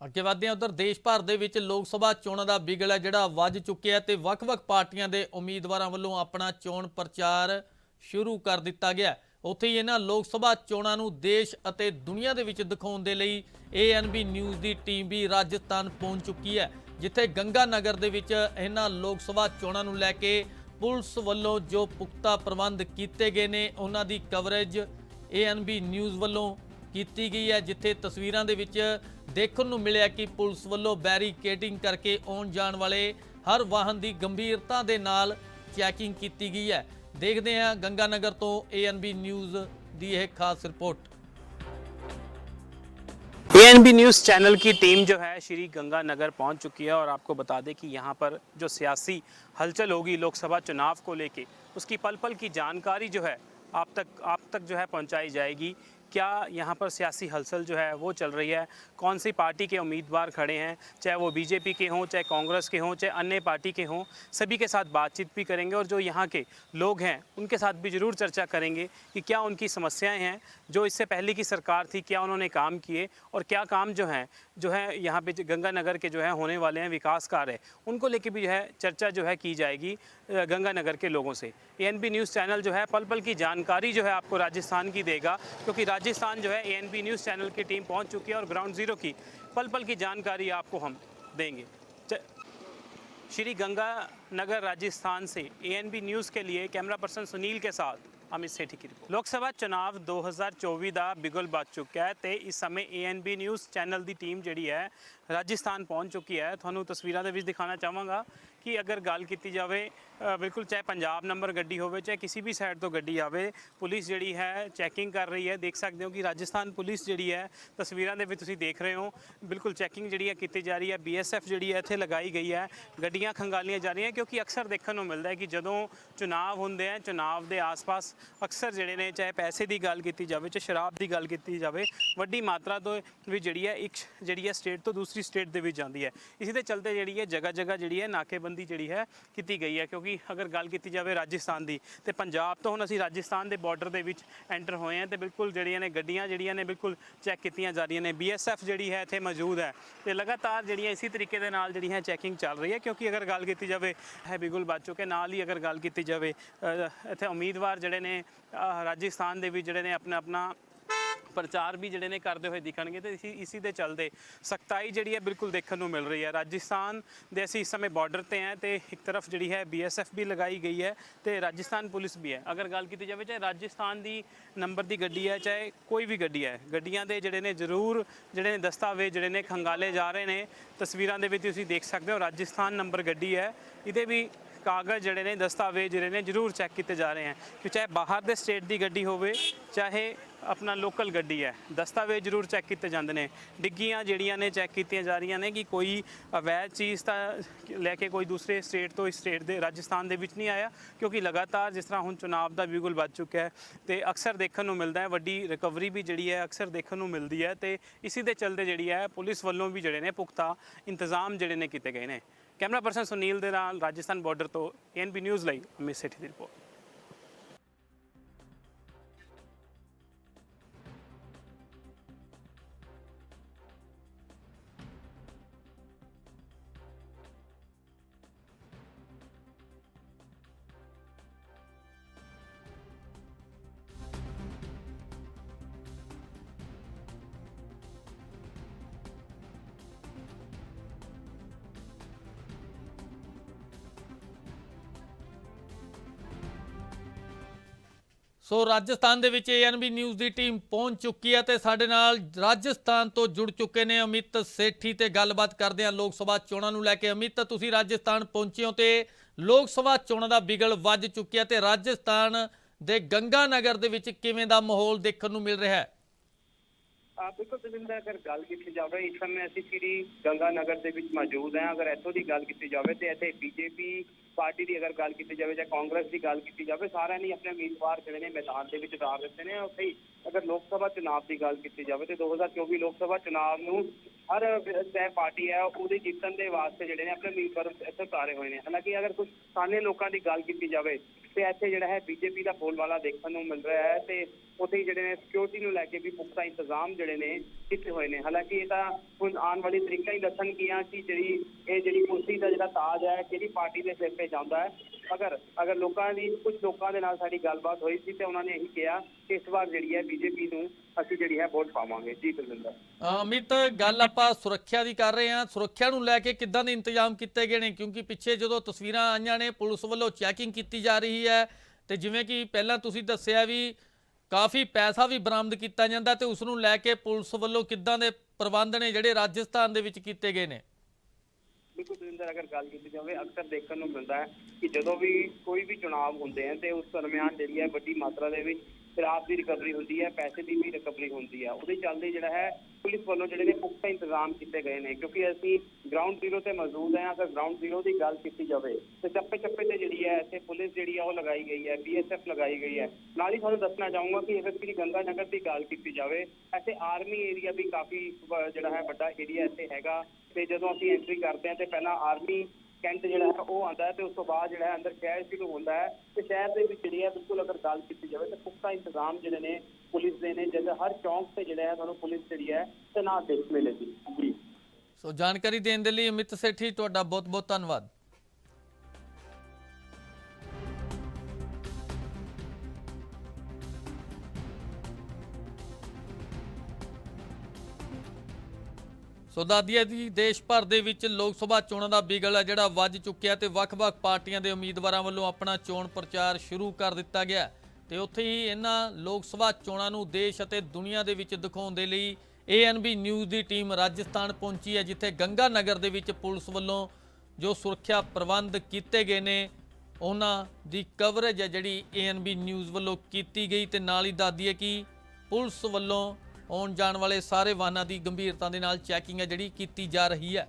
ਅੱਗੇ ਵਧਦੇ ਹਾਂ ਉਧਰ, ਦੇਸ਼ ਭਰ ਦੇ ਵਿੱਚ ਲੋਕ ਸਭਾ ਚੋਣਾਂ ਦਾ ਬਿਗਲ ਹੈ ਜਿਹੜਾ ਵੱਜ ਚੁੱਕਿਆ ਤੇ ਵੱਖ-ਵੱਖ ਪਾਰਟੀਆਂ ਦੇ ਉਮੀਦਵਾਰਾਂ ਵੱਲੋਂ ਆਪਣਾ ਚੋਣ ਪ੍ਰਚਾਰ ਸ਼ੁਰੂ ਕਰ ਦਿੱਤਾ ਗਿਆ ਉੱਥੇ ਹੀ ਇਹਨਾਂ ਲੋਕ ਸਭਾ ਚੋਣਾਂ ਨੂੰ ਦੇਸ਼ ਅਤੇ ਦੁਨੀਆ ਦੇ ਵਿੱਚ ਦਿਖਾਉਣ ਦੇ ਲਈ ਏਐਨਬੀ ਨਿਊਜ਼ ਦੀ ਟੀਮ ਵੀ ਰਾਜਸਥਾਨ ਪਹੁੰਚ ਚੁੱਕੀ ਹੈ, ਜਿੱਥੇ ਗੰਗਾ ਨਗਰ ਦੇ ਵਿੱਚ ਇਹਨਾਂ ਲੋਕ ਸਭਾ ਚੋਣਾਂ ਨੂੰ ਲੈ ਕੇ ਪੁਲਿਸ ਵੱਲੋਂ ਜੋ ਪੁਖਤਾ ਪ੍ਰਬੰਧ ਕੀਤੇ ਗਏ ਨੇ, ਉਹਨਾਂ ਦੀ ਕਵਰੇਜ ਏਐਨਬੀ ਨਿਊਜ਼ ਵੱਲੋਂ ਕੀਤੀ ਗਈ ਹੈ ਜਿੱਥੇ ਤਸਵੀਰਾਂ ਦੇ ਵਿੱਚ ਦੇਖਣ ਨੂੰ ਮਿਲਿਆ ਕਿ ਪੁਲਿਸ ਵੱਲੋਂ ਬੈਰੀਕੇਡਿੰਗ ਕਰਕੇ ਆਉਣ ਜਾਣ ਵਾਲੇ ਹਰ ਵਾਹਨ ਦੀ ਗੰਭੀਰਤਾ ਦੇ ਨਾਲ ਚੈਕਿੰਗ ਕੀਤੀ ਗਈ ਹੈ ਦੇਖਦੇ ਹਾਂ ਗੰਗਾ ਨਗਰ ਤੋਂ ਏਐਨਬੀ ਨਿਊਜ਼ ਦੀ ਇਹ ਖਾਸ ਰਿਪੋर्ट एएनबी न्यूज़ चैनल की टीम जो है श्री गंगानगर पहुंच चुकी है और आपको बता दें कि यहाँ पर जो सियासी हलचल होगी लोकसभा चुनाव को लेके उसकी पल पल की जानकारी जो है आप तक आप तक जो है पहुंचाई जाएगी क्या यहाँ पर सियासी हलचल जो है वो चल रही है? कौन सी पार्टी के उम्मीदवार खड़े हैं? चाहे वो बीजेपी के हों, चाहे कांग्रेस के हों, चाहे अन्य पार्टी के हों, सभी के साथ बातचीत भी करेंगे और जो यहाँ के लोग हैं, उनके साथ भी ज़रूर चर्चा करेंगे कि क्या उनकी समस्याएँ हैं, जो इससे पहले की सरकार थी, क्या उन्होंने काम किए और क्या काम जो हैं, जो है यहाँ पे गंगानगर के जो है होने वाले हैं विकास कार्य, उनको लेके भी जो है चर्चा जो है की जाएगी गंगानगर के लोगों से। एएनबी न्यूज़ चैनल जो है पल पल की जानकारी जो है आपको राजस्थान की देगा, क्योंकि राजस्थान जो है ए न्यूज़ चैनल की टीम पहुँच चुकी है और ग्राउंड ज़ीरो की पल पल की जानकारी आपको हम देंगे च- श्री गंगानगर राजस्थान से एएनबी न्यूज़ के लिए कैमरा पर्सन सुनील के साथ ਅਮਿਤ ਸੇਠੀ ਕੀ ਰਿਪੋਰਟ ਲੋਕ ਸਭਾ ਚੁਣਾਵ 2024 ਦਾ ਬਿਗਲ ਵੱਜ ਚੁੱਕਾ ਹੈ ਤੇ ਇਸ ਸਮੇਂ ਏਐਨਬੀ ਨਿਊਜ਼ ਚੈਨਲ ਦੀ ਟੀਮ ਜਿਹੜੀ ਹੈ ਰਾਜਸਥਾਨ ਪਹੁੰਚ ਚੁੱਕੀ ਹੈ। ਤੁਹਾਨੂੰ ਤਸਵੀਰਾਂ ਦੇ ਵਿੱਚ ਦਿਖਾਣਾ ਚਾਹਾਂਗਾ ਕਿ ਅਗਰ ਗੱਲ ਕੀਤੀ ਜਾਵੇ ਬਿਲਕੁਲ ਚਾਹੇ ਪੰਜਾਬ ਨੰਬਰ ਗੱਡੀ ਹੋਵੇ, ਚਾਹੇ ਕਿਸੇ ਵੀ ਸਾਈਡ ਤੋਂ ਗੱਡੀ ਆਵੇ, ਪੁਲਿਸ ਜਿਹੜੀ ਹੈ ਚੈਕਿੰਗ ਕਰ ਰਹੀ ਹੈ। ਦੇਖ ਸਕਦੇ ਹੋ ਕਿ ਰਾਜਸਥਾਨ ਪੁਲਿਸ ਜਿਹੜੀ ਹੈ, ਤਸਵੀਰਾਂ ਦੇ ਵਿੱਚ ਤੁਸੀਂ ਦੇਖ ਰਹੇ ਹੋ, ਬਿਲਕੁਲ ਚੈਕਿੰਗ ਜਿਹੜੀ ਹੈ ਕੀਤੀ ਜਾ ਰਹੀ ਹੈ। ਬੀਐਸਐਫ ਜਿਹੜੀ ਹੈ ਇੱਥੇ ਲਗਾਈ ਗਈ ਹੈ। ਗੱਡੀਆਂ ਖੰਗਾਲੀਆਂ ਜਾ ਰਹੀਆਂ, ਕਿਉਂਕਿ ਅਕਸਰ ਦੇਖਣ ਨੂੰ ਮਿਲਦਾ ਹੈ ਕਿ ਜਦੋਂ ਚੁਣਾਵ ਹੁੰਦੇ ਆ ਚੁਣਾਵ ਦੇ ਆਸ-ਪਾਸ ਅਕਸਰ ਜਿਹੜੇ ਨੇ, ਚਾਹੇ ਪੈਸੇ ਦੀ ਗੱਲ ਕੀਤੀ ਜਾਵੇ, ਚਾਹੇ ਸ਼ਰਾਬ ਦੀ ਗੱਲ ਕੀਤੀ ਜਾਵੇ, ਵੱਡੀ ਮਾਤਰਾ ਤੋਂ ਵੀ ਜਿਹੜੀ ਹੈ, ਇੱਕ ਜਿਹੜੀ ਹੈ ਸਟੇਟ ਤੋਂ ਦੂਸਰੀ ਸਟੇਟ ਦੇ ਵਿੱਚ ਜਾਂਦੀ ਹੈ। ਇਸੇ ਦੇ ਚਲਦੇ ਜਿਹੜੀ ਹੈ ਜਗ੍ਹਾ ਜਗ੍ਹਾ ਜਿਹੜੀ ਹੈ, ਨਾਕੇਬੰਦੀ ਜਿਹੜੀ ਹੈ ਕੀਤੀ ਗਈ ਹੈ। ਕਿਉਂਕਿ ਅਗਰ ਗੱਲ ਕੀਤੀ ਜਾਵੇ ਰਾਜਸਥਾਨ ਦੀ, ਤੇ ਪੰਜਾਬ ਤੋਂ ਹੁਣ ਅਸੀਂ ਰਾਜਸਥਾਨ ਦੇ ਬਾਰਡਰ ਦੇ ਵਿੱਚ ਐਂਟਰ ਹੋਏ ਹਾਂ ਤੇ ਬਿਲਕੁਲ ਜਿਹੜੀਆਂ ਨੇ ਗੱਡੀਆਂ ਜਿਹੜੀਆਂ ਨੇ ਬਿਲਕੁਲ ਚੈੱਕ ਕੀਤੀਆਂ ਜਾ ਰਹੀਆਂ ਨੇ। ਬੀਐਸਐਫ ਜਿਹੜੀ ਹੈ, ਇੱਥੇ ਮੌਜੂਦ ਹੈ। ਤੇ ਲਗਾਤਾਰ ਜਿਹੜੀਆਂ ਇਸੇ ਤਰੀਕੇ ਦੇ ਨਾਲ ਜਿਹੜੀ ਹੈ ਚੈਕਿੰਗ ਚੱਲ ਰਹੀ ਹੈ। ਕਿਉਂਕਿ ਅਗਰ ਗੱਲ ਕੀਤੀ ਜਾਵੇ, ਹੈ ਬਿਗੁਲ ਬਾਚੋ ਕੇ ਨਾਲ ਹੀ ਅਗਰ ਗੱਲ ਕੀਤੀ ਜਾਵੇ ਇੱਥੇ ਉਮੀਦਵਾਰ ਜਿਹੜੇ ਨੇ ਰਾਜਸਥਾਨ ਦੇ ਵਿੱਚ ਜਿਹੜੇ ਨੇ ਆਪਣਾ ਆਪਣਾ ਪ੍ਰਚਾਰ ਵੀ ਜਿਹੜੇ ਨੇ ਕਰਦੇ ਹੋਏ ਦਿਖਣਗੇ ਤੇ ਇਸੀ ਇਸੀ ਦੇ ਚੱਲਦੇ ਸਖਤਾਈ ਜਿਹੜੀ ਹੈ ਬਿਲਕੁਲ ਦੇਖਣ ਨੂੰ ਮਿਲ ਰਹੀ ਹੈ। ਰਾਜਸਥਾਨ ਦੇ ਅਸੀਂ ਇਸ ਸਮੇਂ ਬਾਰਡਰ ਤੇ ਹਾਂ ਤੇ ਇੱਕ ਤਰਫ ਜਿਹੜੀ ਹੈ ਬੀਐਸਐਫ ਵੀ ਲਗਾਈ ਗਈ ਹੈ ਤੇ ਰਾਜਸਥਾਨ ਪੁਲਿਸ ਵੀ ਹੈ। ਅਗਰ ਗੱਲ ਕੀਤੀ ਜਾਵੇ ਚਾਹੇ ਰਾਜਸਥਾਨ ਦੀ ਨੰਬਰ ਦੀ ਗੱਡੀ ਹੈ ਚਾਹੇ ਕੋਈ ਵੀ ਗੱਡੀ ਹੈ, ਗੱਡੀਆਂ ਦੇ ਜਿਹੜੇ ਨੇ ਜ਼ਰੂਰ ਜਿਹੜੇ ਨੇ ਦਸਤਾਵੇਜ਼ ਜਿਹੜੇ ਨੇ ਖੰਗਾਲੇ ਜਾ ਰਹੇ ਨੇ। ਤਸਵੀਰਾਂ ਦੇ ਵਿੱਚ ਤੁਸੀਂ ਦੇਖ ਸਕਦੇ ਹੋ ਰਾਜਸਥਾਨ ਨੰਬਰ ਗੱਡੀ ਹੈ। ਇਹਦੇ ਵੀ ਕਾਗਜ਼ ਜਿਹੜੇ ਨੇ, ਦਸਤਾਵੇਜ਼ ਜਿਹੜੇ ਨੇ ਜ਼ਰੂਰ ਚੈੱਕ ਕੀਤੇ ਜਾ ਰਹੇ ਹਨ ਕਿ ਚਾਹੇ ਬਾਹਰ ਦੇ ਸਟੇਟ ਦੀ ਗੱਡੀ ਹੋਵੇ, ਚਾਹੇ ਆਪਣਾ ਲੋਕਲ ਗੱਡੀ ਹੈ, ਦਸਤਾਵੇਜ਼ ਜ਼ਰੂਰ ਚੈੱਕ ਕੀਤੇ ਜਾਂਦੇ ਨੇ। ਡਿੱਗੀਆਂ ਜਿਹੜੀਆਂ ਨੇ, ਚੈੱਕ ਕੀਤੀਆਂ ਜਾ ਰਹੀਆਂ ਨੇ ਕਿ ਕੋਈ ਅਵੈਧ ਚੀਜ਼ ਤਾਂ ਲੈ ਕੇ ਕੋਈ ਦੂਸਰੇ ਸਟੇਟ ਤੋਂ, ਇਸ ਸਟੇਟ ਦੇ, ਰਾਜਸਥਾਨ ਦੇ ਵਿੱਚ ਨਹੀਂ ਆਇਆ, ਕਿਉਂਕਿ ਲਗਾਤਾਰ ਜਿਸ ਤਰ੍ਹਾਂ ਹੁਣ ਚੁਣਾਵ ਦਾ ਬਿਗੁਲ ਵੱਜ ਚੁੱਕਿਆ ਹੈ ਤੇ ਅਕਸਰ ਦੇਖਣ ਨੂੰ ਮਿਲਦਾ ਹੈ, ਵੱਡੀ ਰਿਕਵਰੀ ਵੀ ਜਿਹੜੀ ਹੈ, ਅਕਸਰ ਦੇਖਣ ਨੂੰ ਮਿਲਦੀ ਹੈ ਤੇ ਇਸੇ ਦੇ ਚਲਦੇ ਜਿਹੜੀ ਹੈ, ਪੁਲਿਸ ਵੱਲੋਂ ਵੀ ਜਿਹੜੇ ਨੇ, ਪੁਖਤਾ ਇੰਤਜ਼ਾਮ ਜਿਹੜੇ ਨੇ ਕੀਤੇ ਗਏ ਨੇ। ਕੈਮਰਾ ਪਰਸਨ ਸੁਨੀਲ ਦੇ ਨਾਲ ਰਾਜਸਥਾਨ ਬਾਰਡਰ ਤੋਂ ਐਨਬੀ ਨਿਊਜ਼ ਲਈ ਅਮਿਤ ਸੇਠੀ ਦੀ ਰਿਪੋਰਟ। ਸੋ ਰਾਜਸਥਾਨ ਦੇ ਵਿੱਚ ਏਐਨਬੀ ਨਿਊਜ਼ ਦੀ ਟੀਮ ਪਹੁੰਚ ਚੁੱਕੀ ਹੈ ਤੇ ਸਾਡੇ ਨਾਲ ਰਾਜਸਥਾਨ ਤੋਂ ਜੁੜ ਚੁੱਕੇ ਨੇ ਅਮਿਤ ਸੇਠੀ ਤੇ ਗੱਲਬਾਤ ਕਰਦੇ ਹਾਂ ਲੋਕ ਸਭਾ ਚੋਣਾਂ ਨੂੰ ਲੈ ਕੇ। ਅਮਿਤ, ਤੁਸੀਂ ਰਾਜਸਥਾਨ ਪਹੁੰਚੇ ਹੋ ਤੇ ਲੋਕ ਸਭਾ ਚੋਣਾਂ ਦਾ ਬਿਗਲ ਵੱਜ ਚੁੱਕਿਆ ਤੇ ਰਾਜਸਥਾਨ ਦੇ ਗੰਗਾ ਨਗਰ ਦੇ ਵਿੱਚ ਕਿਵੇਂ ਦਾ ਮਾਹੌਲ ਦੇਖਣ ਨੂੰ ਮਿਲ ਰਿਹਾ ਹੈ? ਬਿਲਕੁਲ ਦਵਿੰਦਰ ਅਗਰ ਗੱਲ ਕੀਤੀ ਜਾਵੇ, ਇਸ ਸਮੇਂ ਅਸੀਂ ਸ੍ਰੀ ਗੰਗਾ ਨਗਰ ਦੇ ਵਿੱਚ ਮੌਜੂਦ ਹਾਂ। ਅਗਰ ਇੱਥੋਂ ਦੀ ਗੱਲ ਕੀਤੀ ਜਾਵੇ ਤੇ ਇੱਥੇ ਬੀਜੇਪੀ ਪਾਰਟੀ ਦੀ ਅਗਰ ਗੱਲ ਕੀਤੀ ਜਾਵੇ ਜਾਂ ਕਾਂਗਰਸ ਦੀ ਗੱਲ ਕੀਤੀ ਜਾਵੇ, ਸਾਰਿਆਂ ਨੇ ਆਪਣੇ ਉਮੀਦਵਾਰ ਜਿਹੜੇ ਨੇ ਮੈਦਾਨ ਦੇ ਵਿੱਚ ਉਤਾਰ ਦਿੱਤੇ ਨੇ। ਉੱਥੇ ਹੀ ਅਗਰ ਲੋਕ ਸਭਾ ਚੁਣਾਵ ਦੀ ਗੱਲ ਕੀਤੀ ਜਾਵੇ ਤੇ 2024 ਲੋਕ ਸਭਾ ਚੁਣਾਵ ਨੂੰ ਹਰ ਚਾਹੇ ਪਾਰਟੀ ਹੈ, ਉਹਦੇ ਜਿੱਤਣ ਦੇ ਵਾਸਤੇ ਜਿਹੜੇ ਨੇ ਆਪਣੇ ਉਮੀਦਵਾਰ ਇੱਥੇ ਉਤਾਰੇ ਹੋਏ ਨੇ। ਹਾਲਾਂਕਿ ਅਗਰ ਕੁਝ ਸਾਨੇ ਲੋਕਾਂ ਦੀ ਗੱਲ ਕੀਤੀ ਜਾਵੇ ਤੇ ਇੱਥੇ ਜਿਹੜਾ ਹੈ ਬੀਜੇਪੀ ਦਾ ਬੋਲਬਾਲਾ ਦੇਖਣ ਨੂੰ ਮਿਲ ਰਿਹਾ ਹੈ ਤੇ ਉੱਥੇ ਜਿਹੜੇ ਨੇ ਸਿਕਿਉਰਿਟੀ ਨੂੰ ਲੈ ਕੇ ਵੀ ਪੁਖਤਾ ਇੰਤਜ਼ਾਮ ਜਿਹੜੇ ਨੇ ਕੀਤੇ ਹੋਏ ਨੇ। ਹਾਲਾਂਕਿ ਇਹ ਤਾਂ ਹੁਣ ਆਉਣ ਵਾਲੀ ਤਰੀਕਾ ਹੀ ਦੱਸਣਗੀਆਂ ਕਿ ਜਿਹੜੀ ਇਹ ਜਿਹੜੀ ਕੁਰਸੀ ਦਾ ਜਿਹੜਾ ਤਾਜ ਹੈ, ਕਿਹੜੀ ਪਾਰਟੀ ਦੇ ਸਿਰ ਤੇ ਜਾਂਦਾ ਹੈ। ਅਗਰ ਅਗਰ ਲੋਕਾਂ ਦੀ, ਕੁਝ ਲੋਕਾਂ ਦੇ ਨਾਲ ਸਾਡੀ ਗੱਲਬਾਤ ਹੋਈ ਸੀ ਤੇ ਉਹਨਾਂ ਨੇ ਇਹੀ ਕਿਹਾ ਕਿ ਇਸ ਵਾਰ ਜਿਹੜੀ ਹੈ ਬੀਜੇਪੀ ਨੂੰ ਅਸੀਂ ਜਿਹੜੀ ਹੈ ਵੋਟ ਪਾਵਾਂਗੇ। ਜੀ ਕੁਲਵਿੰਦਰ ਅ, ਅਮਿਤ ਗੱਲ ਆਪਾਂ ਸੁਰੱਖਿਆ ਦੀ ਕਰ ਰਹੇ ਹਾਂ। ਸੁਰੱਖਿਆ ਨੂੰ ਲੈ ਕੇ ਕਿੱਦਾਂ ਦੇ ਇੰਤਜ਼ਾਮ ਕੀਤੇ ਗਏ ਨੇ? ਕਿਉਂਕਿ ਪਿੱਛੇ ਜਦੋਂ ਤਸਵੀਰਾਂ ਆਈਆਂ ਨੇ ਪੁਲਿਸ ਵੱਲੋਂ ਚੈਕਿੰਗ ਕੀਤੀ ਜਾ ਰਹੀ ਹੈ ਤੇ ਜਿਵੇਂ ਕਿ ਪਹਿਲਾਂ ਤੁਸੀਂ ਦੱਸਿਆ ਵੀ ਕਾਫੀ ਪੈਸਾ ਵੀ ਬਰਾਮਦ ਕੀਤਾ ਜਾਂਦਾ ਤੇ ਉਸ ਨੂੰ ਲੈ ਕੇ ਪੁਲਿਸ ਵੱਲੋਂ ਕਿੱਦਾਂ ਦੇ ਪ੍ਰਬੰਧ ਨੇ ਜਿਹੜੇ ਰਾਜਸਥਾਨ ਦੇ ਵਿੱਚ ਕੀਤੇ ਗਏ ਨੇ? ਬਿਲਕੁਲ ਸੁਰਿੰਦਰ ਅਗਰ ਗੱਲ ਕੀਤੀ ਜਾਵੇ ਅਕਸਰ ਦੇਖਣ ਨੂੰ ਮਿਲਦਾ ਹੈ ਕਿ ਜਦੋਂ ਵੀ ਕੋਈ ਵੀ ਚੁਣਾਵ ਹੁੰਦੇ ਹਨ ਤੇ ਉਸ ਦਰਮਿਆਨ ਜਿਹੜੀ ਹੈ ਵੱਡੀ ਮਾਤਰਾ ਦੇ ਵਿੱਚ ਸ਼ਰਾਬ ਦੀ ਰਿਕਵਰੀ ਹੁੰਦੀ ਹੈ, ਪੈਸੇ ਦੀ ਵੀ ਰਿਕਵਰੀ ਹੁੰਦੀ ਹੈ। ਉਹਦੇ ਚੱਲਦੇ ਜਿਹੜਾ ਹੈ, ਪੁਲਿਸ ਵੱਲੋਂ ਜਿਹੜੇ ਨੇ ਪੁਖਤਾ ਇੰਤਜ਼ਾਮ ਕੀਤੇ ਗਏ ਨੇ, ਕਿਉਂਕਿ ਅਸੀਂ ਗਰਾਊਂਡ ਜ਼ੀਰੋ ਤੇ ਮੌਜੂਦ ਹਾਂ, ਅਗਰ ਗਰਾਊਂਡ ਜ਼ੀਰੋ ਦੀ ਗੱਲ ਕੀਤੀ ਜਾਵੇ, ਤੇ ਚੱਪੇ ਚੱਪੇ ਤੇ ਜਿਹੜੀ ਹੈ, ਇੱਥੇ ਪੁਲਿਸ ਜਿਹੜੀ ਹੈ, ਉਹ ਲਗਾਈ ਗਈ ਹੈ ਬੀਐਸਐਫ ਲਗਾਈ ਗਈ ਹੈ। ਨਾਲ ਹੀ ਤੁਹਾਨੂੰ ਦੱਸਣਾ ਚਾਹੂੰਗਾ ਕਿ ਅਗਰ ਸ੍ਰੀ ਗੰਗਾ ਨਗਰ ਦੀ ਗੱਲ ਕੀਤੀ ਜਾਵੇ, ਇੱਥੇ ਆਰਮੀ ਏਰੀਆ ਵੀ ਕਾਫੀ ਜਿਹੜਾ ਹੈ, ਵੱਡਾ ਏਰੀਆ ਇੱਥੇ ਹੈਗਾ, ਤੇ ਜਦੋਂ ਅਸੀਂ ਐਂਟਰੀ ਕਰਦੇ ਹਾਂ, ਤੇ ਪਹਿਲਾਂ ਆਰਮੀ ਕੈਂਟ ਜਿਹੜਾ ਹੈ ਉਹ ਆਉਂਦਾ ਹੈ ਤੇ ਉਸ ਤੋਂ ਬਾਅਦ ਜਿਹੜਾ ਅੰਦਰ ਸ਼ਹਿਰ ਸ਼ੁਰੂ ਹੁੰਦਾ ਹੈ ਤੇ ਸ਼ਹਿਰ ਦੇ ਵਿੱਚ ਜਿਹੜੀ ਹੈ ਬਿਲਕੁਲ ਅਗਰ ਗੱਲ ਕੀਤੀ ਜਾਵੇ ਤਾਂ ਪੁਖਤਾ ਇੰਤਜ਼ਾਮ ਜਿਹੜੇ ਨੇ ਪੁਲਿਸ ਦੇ ਨੇ ਜਦ ਹਰ ਚੌਂਕ ਤੇ ਜਿਹੜਾ ਹੈ ਤੁਹਾਨੂੰ ਪੁਲਿਸ ਜਿਹੜੀ ਹੈ ਤੈਨਾਤ ਦੇਖ ਮਿਲੇਗੀ। ਜੀ। ਸੋ ਜਾਣਕਾਰੀ ਦੇਣ ਦੇ ਲਈ ਅਮਿਤ ਸੇਠੀ, ਤੁਹਾਡਾ ਬਹੁਤ ਬਹੁਤ ਧੰਨਵਾਦ। ਸੋ ਦਾਦੀਆ ਦੀ ਦੇਸ਼ ਭਰ ਦੇ ਵਿੱਚ ਲੋਕ ਸਭਾ ਚੋਣਾਂ ਦਾ ਬਿਗਲ ਹੈ ਜਿਹੜਾ ਵੱਜ ਚੁੱਕਿਆ ਤੇ ਵੱਖ-ਵੱਖ ਪਾਰਟੀਆਂ ਦੇ ਉਮੀਦਵਾਰਾਂ ਵੱਲੋਂ ਆਪਣਾ ਚੋਣ ਪ੍ਰਚਾਰ ਸ਼ੁਰੂ ਕਰ ਦਿੱਤਾ ਗਿਆ ਹੈ। ਤੇ ਉੱਥੇ ਹੀ ਇਹਨਾਂ ਲੋਕ ਸਭਾ ਚੋਣਾਂ ਨੂੰ ਦੇਸ਼ ਅਤੇ ਦੁਨੀਆ ਦੇ ਵਿੱਚ ਦਿਖਾਉਣ ਦੇ ਲਈ ਏਐਨਬੀ ਨਿਊਜ਼ ਦੀ ਟੀਮ ਰਾਜਸਥਾਨ ਪਹੁੰਚੀ ਹੈ, ਜਿੱਥੇ ਗੰਗਾ ਨਗਰ ਦੇ ਵਿੱਚ ਪੁਲਿਸ ਵੱਲੋਂ ਜੋ ਸੁਰੱਖਿਆ ਪ੍ਰਬੰਧ ਕੀਤੇ ਗਏ ਨੇ, ਉਹਨਾਂ ਦੀ ਕਵਰੇਜ ਹੈ ਜਿਹੜੀ ਏਐਨਬੀ ਨਿਊਜ਼ ਵੱਲੋਂ ਕੀਤੀ ਗਈ ਤੇ ਨਾਲ ਹੀ ਦੱਸਦੀ ਹੈ ਕਿ ਪੁਲਿਸ ਵੱਲੋਂ ਆਉਣ ਜਾਣ ਵਾਲੇ ਸਾਰੇ ਵਾਹਨਾਂ ਦੀ ਗੰਭੀਰਤਾ ਦੇ ਨਾਲ ਚੈਕਿੰਗ ਹੈ ਜਿਹੜੀ ਕੀਤੀ ਜਾ ਰਹੀ ਹੈ।